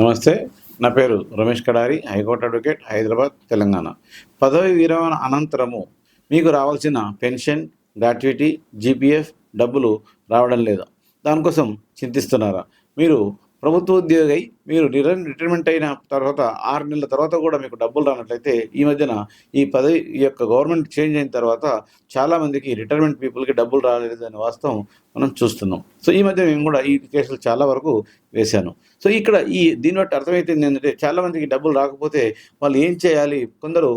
నమస్తే నా పేరు Ramesh Kadari high court advocate Hyderabad Telangana. పదవి విరమణ అనంతరము మీకు రావాల్సిన పెన్షన్ గ్రాట్యుటీ జీపీఎఫ్ డబ్బులు రావడం లేదా? దానికోసం చింతిస్తున్నారా? మీరు ప్రభుత్వ ఉద్యోగి మీరు రిటైర్ రిటైర్మెంట్ అయిన తర్వాత ఆరు నెలల తర్వాత కూడా మీకు డబ్బులు రానట్లయితే ఈ మధ్యన ఈ పదవి ఈ యొక్క గవర్నమెంట్ చేంజ్ అయిన తర్వాత చాలామందికి రిటైర్మెంట్ పీపుల్కి డబ్బులు రాలేదు అనే వాస్తవం మనం చూస్తున్నాం. సో ఈ మధ్య మేము కూడా ఈ కేసులు చాలా వరకు వేశాను. సో ఇక్కడ ఈ దీన్ని బట్టి అర్థమైతుంది ఏంటంటే చాలామందికి డబ్బులు రాకపోతే వాళ్ళు ఏం చేయాలి? కొందరు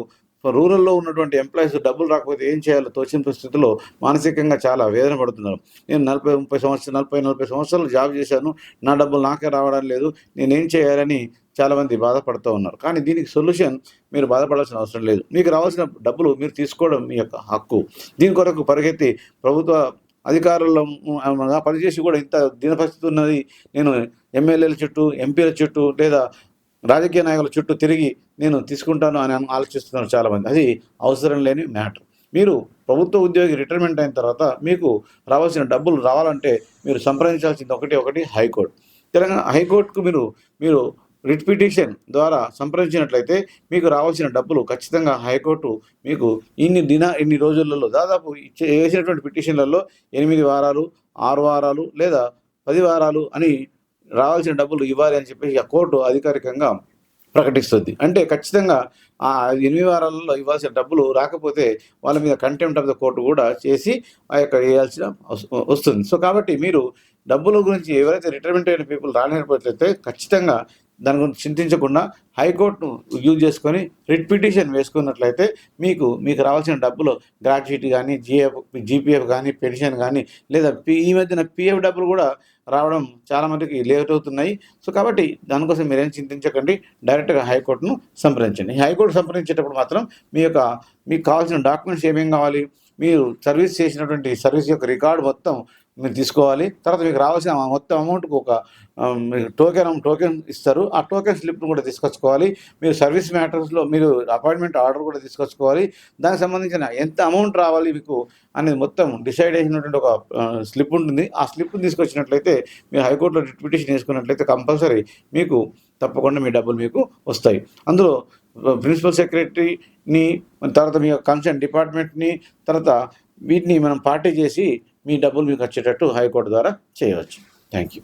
రూరల్లో ఉన్నటువంటి ఎంప్లాయీస్ డబ్బులు రాకపోతే ఏం చేయాలో తోచిన పరిస్థితుల్లో మానసికంగా చాలా వేదన పడుతున్నారు. నేను నలభై ముప్పై సంవత్సరాలు నలభై నలభై సంవత్సరాలు జాబ్ చేశాను. నా డబ్బులు నాకే రావడం లేదు. నేనేం చేయాలని చాలామంది బాధపడుతూ ఉన్నారు. కానీ దీనికి సొల్యూషన్ మీరు బాధపడాల్సిన అవసరం లేదు. మీకు రావాల్సిన డబ్బులు మీరు తీసుకోవడం మీ యొక్క హక్కు. దీని కొరకు పరిగెత్తి ప్రభుత్వ అధికారుల్లో పనిచేసి కూడా ఇంత దీన పరిస్థితి ఉన్నది. నేను ఎమ్మెల్యేల చుట్టూ ఎంపీల చుట్టూ లేదా రాజకీయ నాయకుల చుట్టూ తిరిగి నేను తీసుకుంటాను అని ఆలోచిస్తున్నారు చాలామంది. అది అవసరం లేని మ్యాటర్. మీరు ప్రభుత్వ ఉద్యోగి రిటైర్మెంట్ అయిన తర్వాత మీకు రావాల్సిన డబ్బులు రావాలంటే మీరు సంప్రదించాల్సింది ఒకటి ఒకటి హైకోర్టు. తెలంగాణ హైకోర్టుకు మీరు మీరు రిట్ పిటిషన్ ద్వారా సంప్రదించినట్లయితే మీకు రావాల్సిన డబ్బులు ఖచ్చితంగా హైకోర్టు మీకు ఇన్ని దిన ఇన్ని రోజులలో దాదాపు ఇచ్చే వేసినటువంటి పిటిషన్లలో ఎనిమిది వారాలు ఆరు వారాలు లేదా పది వారాలు అని రావాల్సిన డబ్బులు ఇవ్వాలి అని చెప్పేసి ఆ కోర్టు అధికారికంగా ప్రకటిస్తుంది. అంటే ఖచ్చితంగా ఆ ఎనిమిది వారాలలో ఇవ్వాల్సిన డబ్బులు రాకపోతే వాళ్ళ మీద కంటెంప్ట్ ఆఫ్ ద కోర్టు కూడా చేసి ఆ యొక్క వేయాల్సిన వస్తుంది. సో కాబట్టి మీరు డబ్బుల గురించి ఎవరైతే రిటైర్మెంట్ అయిన పీపుల్ రాలేకపోతే ఖచ్చితంగా దాని గురించి చింతించకుండా హైకోర్టును యూజ్ చేసుకొని రిట్ పిటిషన్ వేసుకున్నట్లయితే మీకు మీకు రావాల్సిన డబ్బులు గ్రాట్యుటీ కానీ జిఎఫ్ జీపీఎఫ్ కానీ పెన్షన్ కానీ లేదా పి ఈ మధ్యన పిఎఫ్ డబ్బులు కూడా రావడం చాలా మందికి లేట్ అవుతున్నాయి. సో కాబట్టి దానికోసం మీరేం చింతించకండి. డైరెక్ట్గా హైకోర్టును సంప్రదించండి. హైకోర్టు సంప్రదించేటప్పుడు మాత్రం మీ యొక్క మీకు కావాల్సిన డాక్యుమెంట్స్ ఏమేమి కావాలి? మీరు సర్వీస్ చేసినటువంటి సర్వీస్ యొక్క రికార్డు మొత్తం మీరు తీసుకోవాలి. తర్వాత మీకు రావాల్సిన మొత్తం అమౌంట్కి ఒక టోకెన్ టోకెన్ ఇస్తారు. ఆ టోకెన్ స్లిప్ను కూడా తీసుకొచ్చుకోవాలి. మీరు సర్వీస్ మ్యాటర్స్లో మీరు అపాయింట్మెంట్ ఆర్డర్ కూడా తీసుకొచ్చుకోవాలి. దానికి సంబంధించిన ఎంత అమౌంట్ రావాలి మీకు అనేది మొత్తం డిసైడ్ అయినటువంటి ఒక స్లిప్ ఉంటుంది. ఆ స్లిప్ని తీసుకొచ్చినట్లయితే మీరు హైకోర్టులో పిటిషన్ తీసుకున్నట్లయితే కంపల్సరీ మీకు తప్పకుండా మీ డబ్బులు మీకు వస్తాయి. అందులో ప్రిన్సిపల్ సెక్రటరీని తర్వాత మీ కన్సర్న్ డిపార్ట్మెంట్ని తర్వాత వీటిని మనం పార్టీ చేసి మీ డబ్బులు మీకు వచ్చేటట్టు హైకోర్టు ద్వారా చేయవచ్చు. Thank you